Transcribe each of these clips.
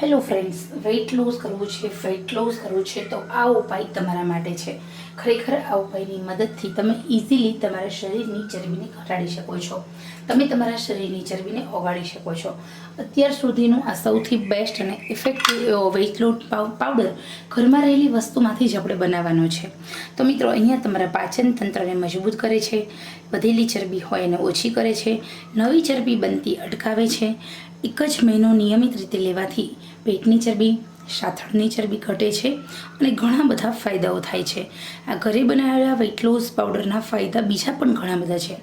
Hello friends weight loss કરવું છે fat loss કરવું છે, તો આ ઉપાય તમારા માટે છે. ખરેખર આ ઉપાયની મદદથી તમે ઇઝીલી તમારા શરીરની ચરબીને ઘટાડી શકો છો. તમે તમારા શરીરની ચરબીને ઓગાળી શકો છો. અત્યાર સુધીનું આ સૌથી બેસ્ટ અને ઇફેક્ટિવ એવો વેઇટ લોટ પાવડર ઘરમાં રહેલી વસ્તુમાંથી જ આપણે બનાવવાનો છે. તો મિત્રો, અહીંયા તમારા પાચન તંત્રને મજબૂત કરે છે, વધેલી ચરબી હોય એને ઓછી કરે છે, નવી ચરબી બનતી અટકાવે છે એક જ મહિનો નિયમિત રીતે લેવાથી પેટની ચરબી, સાથળની ચરબી ઘટે છે અને ઘણા બધા ફાયદાઓ થાય છે. આ ઘરે બનાવેલા વેઇટ લોસ પાવડરના ફાયદા બીજા પણ ઘણા બધા છે.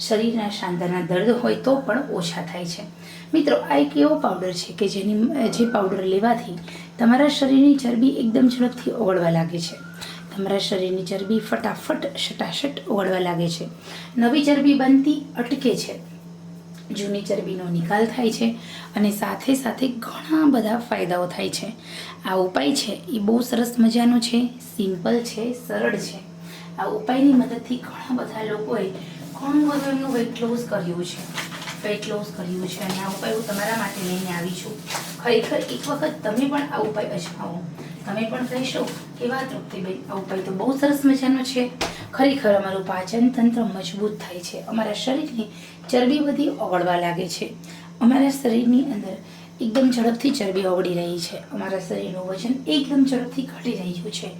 શરીરના સાંધાના દર્દ હોય તો પણ ઓછા થાય છે. મિત્રો, આ એક એવો પાવડર છે કે જેની જે પાવડર લેવાથી તમારા શરીરની ચરબી એકદમ ઝડપથી ઓગળવા લાગે છે. તમારા શરીરની ચરબી ફટાફટ, શટાશટ ઓગળવા લાગે છે. નવી ચરબી બનતી અટકે છે. જૂની ચરબીનો નિકાલ થાય છે અને સાથે સાથે ઘણા બધા ફાયદાઓ થાય છે. આ ઉપાય છે એ બહુ સરસ મજાનો છે, સિમ્પલ છે, સરળ છે. આ ઉપાયની મદદથી ઘણા બધા લોકોએ ઘણું બધું એમનું વેઇટ લોસ કર્યું છે. વેઇટ લોસ કર્યું છે અને આ ઉપાય હું તમારા માટે લઈને આવી છું. ખરેખર એક વખત તમે પણ આ ઉપાય અજમાવો. તમે પણ કહેશો કે વાત તૃપ્તિબેન, આ ઉપાય તો બહુ સરસ મજાનો છે. ખરેખર અમારું પાચન તંત્ર મજબૂત થાય છે. અમારા શરીરની ચરબી બધી ઓગળવા લાગે છે. અમારા શરીરની અંદર એકદમ ઝડપથી ચરબી ઓગળી રહી છે. અમારા શરીરનું વજન એકદમ ઝડપથી ઘટી રહ્યું છે.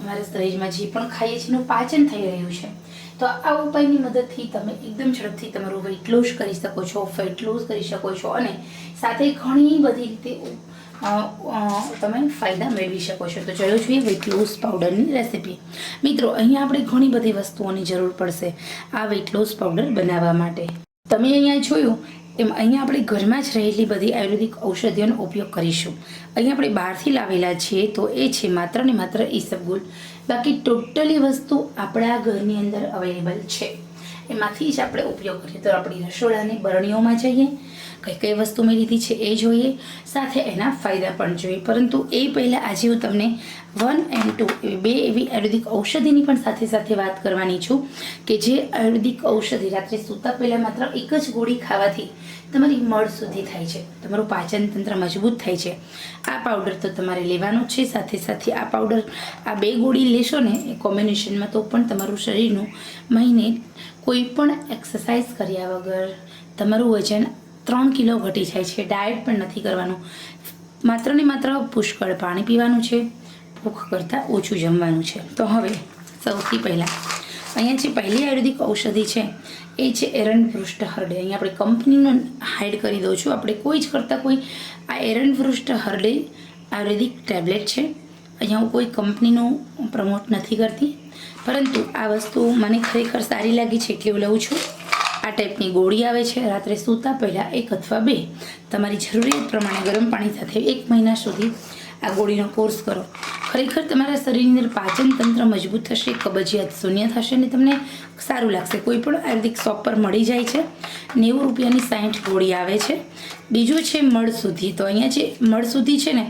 અમારા શરીરમાં જે પણ ખાઈએ છીએ એનું પાચન થઈ રહ્યું છે. તો આ ઉપાયની મદદથી તમે એકદમ ઝડપથી તમારું વેઇટ લોસ કરી શકો છો ફેટ લોસ કરી શકો છો અને સાથે ઘણી બધી રીતે તમે ફાયદા મેળવી શકો છો. તો ચલો જોઈએ વેઇટ લોસ પાવડરની રેસીપી. મિત્રો, અહીંયા આપણે ઘણી બધી વસ્તુઓની જરૂર પડશે આ વેઇટ લોસ પાવડર બનાવવા માટે. તમે અહીંયા જોયું, એમ અહીંયા આપણે ઘરમાં જ રહેલી બધી આયુર્વેદિક ઔષધિઓનો ઉપયોગ કરીશું. અહીંયા આપણે બહારથી લાવેલા છીએ, તો એ છે માત્ર ને માત્ર ઈસબગુલ બાકી ટોટલી વસ્તુ આપણા ઘરની અંદર અવેલેબલ છે. એમાંથી જ આપણે ઉપયોગ કરીએ. તો આપણી રસોડાની બરણીઓમાં જઈએ કઈ કઈ વસ્તુ મેં લીધી છે એ જોઈએ, સાથે એના ફાયદા પણ જોઈએ. પરંતુ એ પહેલાં આજે હું તમને વન એન્ડ ટુ એવી બે એવી આયુર્વેદિક ઔષધિની પણ સાથે સાથે વાત કરવાની છું કે જે આયુર્વેદિક ઔષધિ રાત્રે સૂતા પહેલાં માત્ર એક જ ગોળી ખાવાથી તમારી મળ સુધી થાય છે, તમારું પાચન તંત્ર મજબૂત થાય છે. આ પાવડર તો તમારે લેવાનો છે, સાથે સાથે આ પાવડર આ બે ગોળી લેશો ને, એ કોમ્બિનેશનમાં તો પણ તમારું શરીરનું મહિને કોઈ પણ એક્સરસાઇઝ કર્યા વગર તમારું વજન ત્રણ કિલો ઘટી જાય છે. ડાયટ પણ નથી કરવાનું. માત્ર ને માત્ર પુષ્કળ પાણી પીવાનું છે. ભૂખ કરતાં ઓછું જમવાનું છે. તો હવે સૌથી પહેલાં, અહીંયા જે પહેલી આયુર્વેદિક ઔષધિ છે, એ છે એરન પૃષ્ઠ હરડે અહીંયા આપણે કંપનીનું હાઇડ કરી દઉં છું. આપણે કોઈ જ કરતાં કોઈ આ એરન પૃષ્ઠ હરડે આયુર્વેદિક ટેબ્લેટ છે. અહીંયા હું કોઈ કંપનીનું પ્રમોટ નથી કરતી. પરંતુ આ વસ્તુ મને ખરેખર સારી લાગી છે એટલે હું લઉં છું. આ ટાઈપની ગોળી આવે છે. રાત્રે સૂતા પહેલાં એક અથવા બે. તમારી જરૂરિયાત પ્રમાણે ગરમ પાણી સાથે એક મહિના સુધી આ ગોળીનો કોર્સ કરો. ખરેખર તમારા શરીરની પાચન તંત્ર મજબૂત થશે, કબજિયાત શૂન્ય થશે અને તમને સારું લાગશે. કોઈ પણ આયુર્વેદિક શોપ પર મળી જાય છે. નેવું રૂપિયાની સાઠ ગોળી આવે છે. બીજું છે મળસુધી તો અહીંયા જે મળ સુધી છે ને,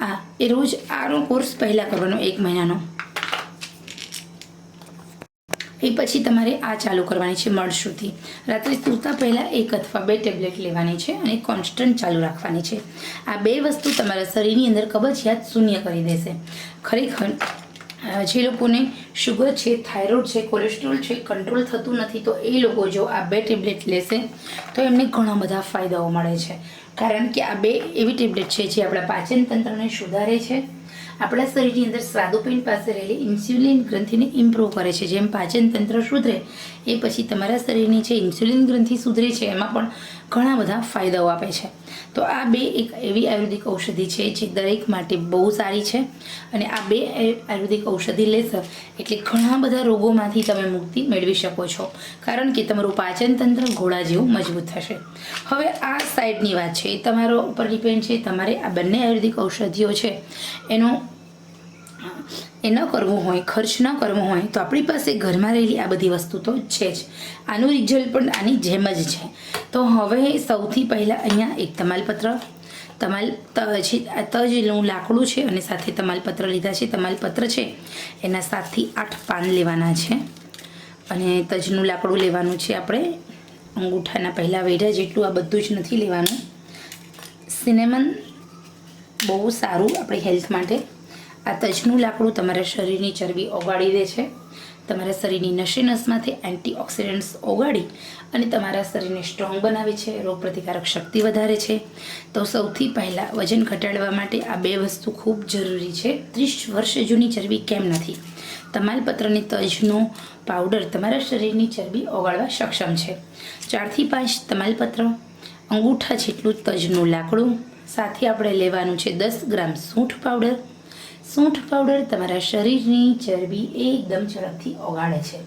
આ એ રોજ આનો કોર્સ પહેલાં કરવાનો, એક મહિનાનો એ પછી તમારે આ ચાલુ કરવાની છે મળશુથી રાત્રે સૂતા પહેલાં એક અથવા બે ટેબ્લેટ લેવાની છે અને કોન્સ્ટન્ટ ચાલુ રાખવાની છે. આ બે વસ્તુ તમારા શરીરની અંદર કબજિયાત શૂન્ય કરી દેશે. ખરેખર જે લોકોને શુગર છે થાઇરોઇડ છે કોલેસ્ટ્રોલ છે કંટ્રોલ થતું નથી, તો એ લોકો જો આ બે ટેબ્લેટ લેશે, તો એમને ઘણા બધા ફાયદાઓ મળે છે. કારણ કે આ બે એવી ટેબ્લેટ છે જે આપણા પાચન તંત્રને સુધારે છે આપણા શરીરની અંદર સ્વાદુપિંડ પાસે રહેલી ઇન્સ્યુલિન ગ્રંથિને ઇમ્પ્રૂવ કરે છે. જેમ પાચન તંત્ર સુધરે, એ પછી તમારા શરીરની જે ઇન્સ્યુલિન ગ્રંથિ સુધરે છે, એમાં પણ ઘણા બધા ફાયદાઓ આપે છે. તો આ બે એક એવી આયુર્વેદિક ઔષધિ છે, જે દરેક માટે બહુ સારી છે અને આ બે આયુર્વેદિક ઔષધિ લેશો એટલે ઘણા બધા રોગોમાંથી તમે મુક્તિ મેળવી શકો છો. કારણ કે તમારું પાચન તંત્ર ઘોડા જેવું મજબૂત થશે. હવે આ સાઈડની વાત છે. એ તમારો ઉપર ડિપેન્ડ છે. તમારે આ બંને આયુર્વેદિક ઔષધિઓ છે, એનો એ ન કરવું હોય, ખર્ચ ન કરવો હોય, તો આપણી પાસે ઘરમાં રહેલી આ બધી વસ્તુ તો છે જ. આનું રિઝલ્ટ પણ આની જેમ જ છે. તો હવે સૌથી પહેલાં અહીંયા એક તમાલપત્ર, તમાલ છે તજનું લાકડું છે અને સાથે તમાલપત્ર લીધા છે. તમાલપત્ર છે, એના સાતથી આઠ પાન લેવાના છે. અને તજનું લાકડું લેવાનું છે આપણે. અંગૂઠાના પહેલાં વેઢા જેટલું આ બધું જ નથી લેવાનું. સિનેમન બહુ સારું આપણી હેલ્થ માટે. આ તજનું લાકડું તમારા શરીરની ચરબી ઓગાળી દે છે. તમારા શરીરની નશેનસમાંથી એન્ટીઓક્સિડન્ટ્સ ઓગાળી અને તમારા શરીરને સ્ટ્રોંગ બનાવે છે રોગ પ્રતિકારક શક્તિ વધારે છે. તો સૌથી પહેલાં વજન ઘટાડવા માટે આ બે વસ્તુ ખૂબ જરૂરી છે. ત્રીસ વર્ષ જૂની ચરબી કેમ નથી? તમાલપત્રની તજનો પાવડર તમારા શરીરની ચરબી ઓગાળવા સક્ષમ છે. ચારથી પાંચ તમાલપત્ર, અંગૂઠા જેટલું તજનું લાકડું, સાથે આપણે લેવાનું છે દસ ગ્રામ સૂંઠ પાવડર સૂંઠ પાવડર તમારા શરીરની ચરબી એકદમ ઝડપથી ઓગાળે છે.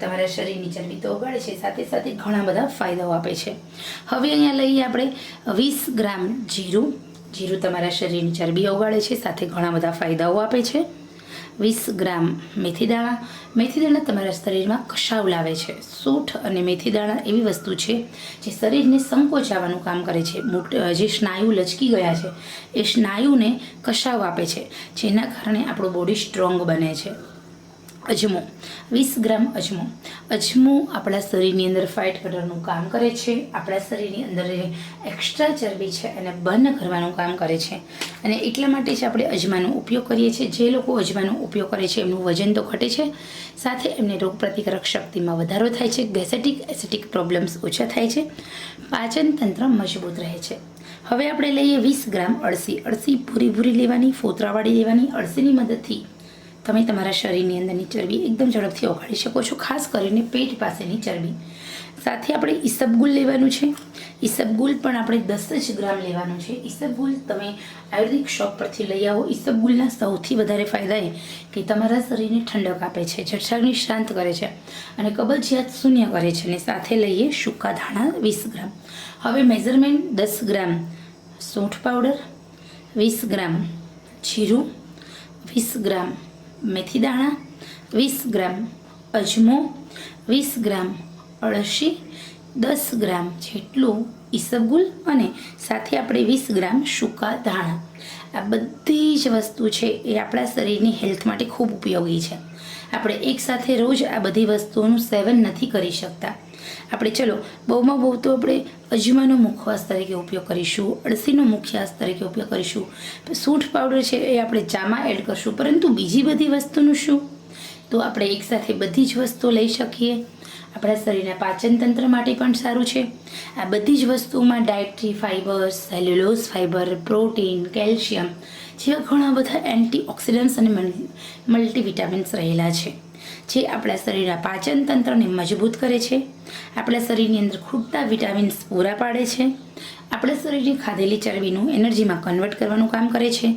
તમારા શરીરની ચરબી તો ઓગાળે છે, સાથે સાથે ઘણા બધા ફાયદાઓ આપે છે. હવે અહીંયા લઈએ આપણે વીસ ગ્રામ જીરું. જીરું તમારા શરીરની ચરબી ઓગાળે છે, સાથે ઘણા બધા ફાયદાઓ આપે છે. વીસ ગ્રામ મેથી દાણા. મેથી દાણા તમારા શરીરમાં કશાવ લાવે છે. સૂઠ અને મેથી દાણા એવી વસ્તુ છે જે શરીરને સંકોચાવાનું કામ કરે છે. જે સ્નાયુ લચકી ગયા છે, એ સ્નાયુને કશાવ આપે છે, જેના કારણે આપણું બોડી સ્ટ્રોંગ બને છે. અજમો, વીસ ગ્રામ અજમો. અજમો આપણા શરીરની અંદર ફાઇટ કરવાનું કામ કરે છે. આપણા શરીરની અંદર એક્સ્ટ્રા ચરબી છે એને બંધ કરવાનું કામ કરે છે. અને એટલા માટે જ આપણે અજમાનો ઉપયોગ કરીએ છીએ. જે લોકો અજમાનો ઉપયોગ કરે છે એમનું વજન તો ઘટે છે. સાથે એમને રોગપ્રતિકારક શક્તિમાં વધારો થાય છે. ગેસેટિક એસિટિક પ્રોબ્લેમ્સ ઓછા થાય છે. પાચન તંત્ર મજબૂત રહે છે. હવે આપણે લઈએ વીસ ગ્રામ અળસી. અળસી ભૂરી ભૂરી લેવાની, ફોતરાવાળી લેવાની. અળસીની મદદથી તમે તમારા શરીરની અંદરની ચરબી એકદમ ઝડપથી ઓગાળી શકો છો, ખાસ કરીને પેટ પાસેની ચરબી. સાથે આપણે ઈસબગુલ લેવાનું છે. ઈસબગુલ પણ આપણે દસ જ ગ્રામ લેવાનું છે. ઈસબગુલ તમે આયુર્વેદિક શોપ પરથી લઈ આવો. ઈસબગુલના સૌથી વધારે ફાયદા એ કે તમારા શરીરને ઠંડક આપે છે, જઠરાગ્નિ શાંત કરે છે અને કબજિયાત શૂન્ય કરે છે અને સાથે લઈએ સૂકા ધાણા વીસ ગ્રામ. હવે મેઝરમેન્ટ દસ ગ્રામ સૂંઠ પાવડર, વીસ ગ્રામ જીરું, વીસ ગ્રામ મેથી દાણા વીસ ગ્રામ અજમો, વીસ ગ્રામ અળસી, દસ ગ્રામ જેટલું ઈસબગુલ અને સાથે આપણે વીસ ગ્રામ સૂકા ધાણા. આ બધી જ વસ્તુ છે એ આપણા શરીરની હેલ્થ માટે ખૂબ ઉપયોગી છે. આપણે એકસાથે રોજ આ બધી વસ્તુઓનું સેવન નથી કરી શકતા. આપણે ચલો બહુમાં બહુ તો આપણે અજમાનો મુખવાસ તરીકે ઉપયોગ કરીશું, અળસીનો મુખવાસ તરીકે ઉપયોગ કરીશું. સૂંઠ પાવડર છે એ આપણે ચામાં એડ કરશું. પરંતુ બીજી બધી વસ્તુનું શું? તો આપણે એકસાથે બધી જ વસ્તુઓ લઈ શકીએ. આપણા શરીરના પાચન તંત્ર માટે પણ સારું છે. આ બધી જ વસ્તુમાં dietary fibre cellulose fibre protein calcium જેવા ઘણા બધા એન્ટીઓક્સિડન્ટ્સ અને મલ્ટીવિટામિન્સ રહેલા છે. જે આપણા શરીરના પાચન તંત્રને મજબૂત કરે છે. આપણા શરીરની અંદર ખૂટતા વિટામિન્સ પૂરા પાડે છે. આપણા શરીરની ખાધેલી ચરબીનું એનર્જીમાં કન્વર્ટ કરવાનું કામ કરે છે.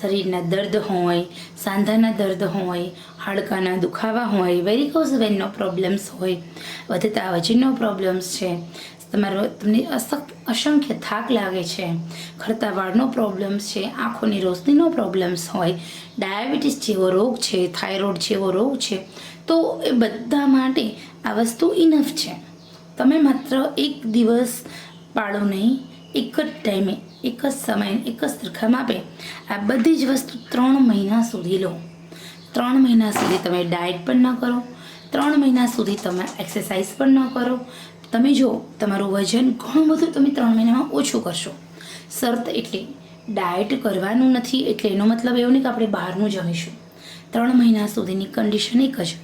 શરીરના દર્દ હોય, સાંધાના દર્દ હોય, હાડકાના દુખાવા હોય વેરિકોઝ વેનનો પ્રોબ્લેમ્સ હોય, વધતા વજનનો પ્રોબ્લેમ્સ છે. તમારો તમને અસક અસંખ્ય થાક લાગે છે. ખરતા વાળનો પ્રોબ્લેમ્સ છે, આંખોની રોશનીનો પ્રોબ્લેમ્સ હોય, ડાયાબિટીસ જેવો રોગ છે, થાઇરોઇડ જેવો રોગ છે, તો એ બધા માટે આ વસ્તુ ઇનફ છે. તમે માત્ર એક દિવસ પાડો નહીં, એક જ ટાઈમે, એક જ સમયે, એક જ સરખા માપે આ બધી જ વસ્તુ ત્રણ મહિના સુધી લો. ત્રણ મહિના સુધી તમે ડાયટ પણ ન કરો, ત્રણ મહિના સુધી તમે એક્સરસાઇઝ પણ ન કરો તમે જો, તમારું વજન ઘણું બધું તમે ત્રણ મહિનામાં ઓછું કરશો. શરત એટલે ડાયટ કરવાનું નથી એટલે એનો મતલબ એવો નહીં કે આપણે બહારનું જમીશું. ત્રણ મહિના સુધીની કન્ડિશન એક જ.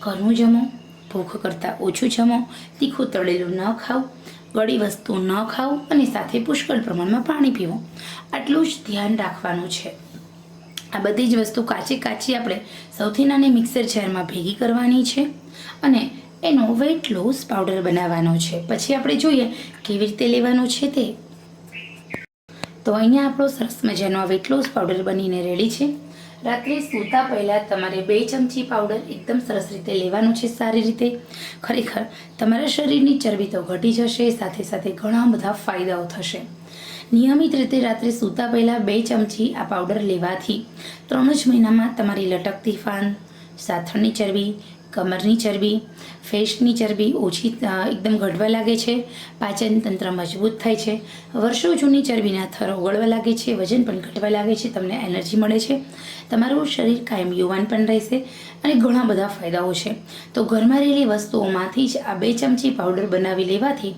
ઘરનું જમો, ભૂખ કરતાં ઓછું જમો, તીખું તળેલું ન ખાઓ ગળી વસ્તુ ન ખાઓ અને સાથે પુષ્કળ પ્રમાણમાં પાણી પીવો. આટલું જ ધ્યાન રાખવાનું છે. આ બધી જ વસ્તુ કાચી કાચી આપણે સૌથી નાની મિક્સર જારમાં ભેગી કરવાની છે અને એનો વેઇટ લોસ પાવડર બનાવવાનો છે. પછી આપણે જોઈએ કેવી રીતે લેવાનો છે તે. તો અહીંયા આપણો સરસ મજાનો આ વેટ લોસ પાવડર બનીને રેડી છે. રાત્રે સૂતા પહેલાં તમારે બે ચમચી પાવડર એકદમ સરસ રીતે લેવાનું છે સારી રીતે. ખરેખર તમારા શરીરની ચરબી તો ઘટી જશે, સાથે સાથે ઘણા બધા ફાયદાઓ થશે. નિયમિત રીતે રાત્રે સૂતા પહેલાં બે ચમચી આ પાવડર લેવાથી ત્રણ જ મહિનામાં તમારી લટકતી ફાન, સાથળની ચરબી કમરની ચરબી, ફેસની ચરબી ઓછી એકદમ ઘટવા લાગે છે, પાચન તંત્ર મજબૂત થાય છે. વર્ષો જૂની ચરબીના થર ઓગળવા લાગે છે, વજન પણ ઘટવા લાગે છે, તમને એનર્જી મળે છે. તમારું શરીર કાયમ યુવાન પણ રહેશે અને ઘણા બધા ફાયદાઓ છે. તો ઘરમાં રહેલી વસ્તુઓમાંથી જ આ બે ચમચી પાવડર બનાવી લેવાથી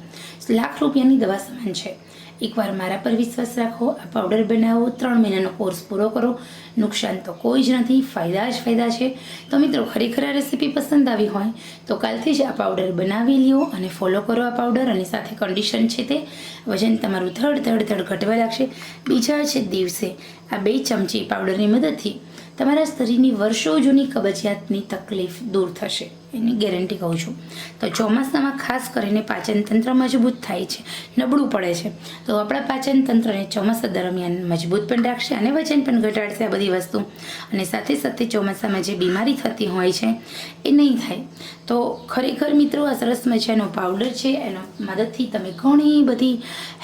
લાખ રૂપિયાની દવા સમાન છે. એકવાર મારા પર વિશ્વાસ રાખો, આ પાવડર બનાવો, ત્રણ મહિનાનો કોર્સ પૂરો કરો. નુકસાન તો કોઈ જ નથી, ફાયદા જ ફાયદા છે. તો મિત્રો, ખરેખર આ રેસીપી પસંદ આવી હોય, તો કાલથી જ આ પાવડર બનાવી લ્યો અને ફોલો કરો આ પાવડર અને સાથે કન્ડિશન છે તે. વજન તમારું ધડ ધડ ધડ ઘટવા લાગશે. બીજા છે દિવસે આ બે ચમચી પાવડરની મદદથી તમારા શરીરની વર્ષો જૂની કબજિયાતની તકલીફ દૂર થશે, એની ગેરંટી કહું છું. તો ચોમાસામાં ખાસ કરીને પાચન તંત્ર મજબૂત થાય છે, નબળું પડે છે. તો આપણા પાચનતંત્રને ચોમાસા દરમિયાન મજબૂત પણ રાખશે અને વજન પણ ઘટાડશે આ બધી વસ્તુ. અને સાથે સાથે ચોમાસામાં જે બીમારી થતી હોય છે, એ નહીં થાય. તો ખરેખર મિત્રો, આ સરસ મજાનો પાવડર છે, એનો મદદથી તમે ઘણી બધી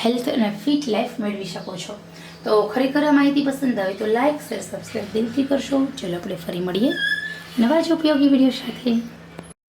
હેલ્થ અને ફિટ લાઈફ મેળવી શકો છો. તો ખરેખર આ માહિતી પસંદ આવે તો લાઇક શેર સબસ્ક્રાઈબ દિલથી કરશો. ચલો આપણે ફરી મળીએ નવા જ ઉપયોગી વીડિયો સાથે.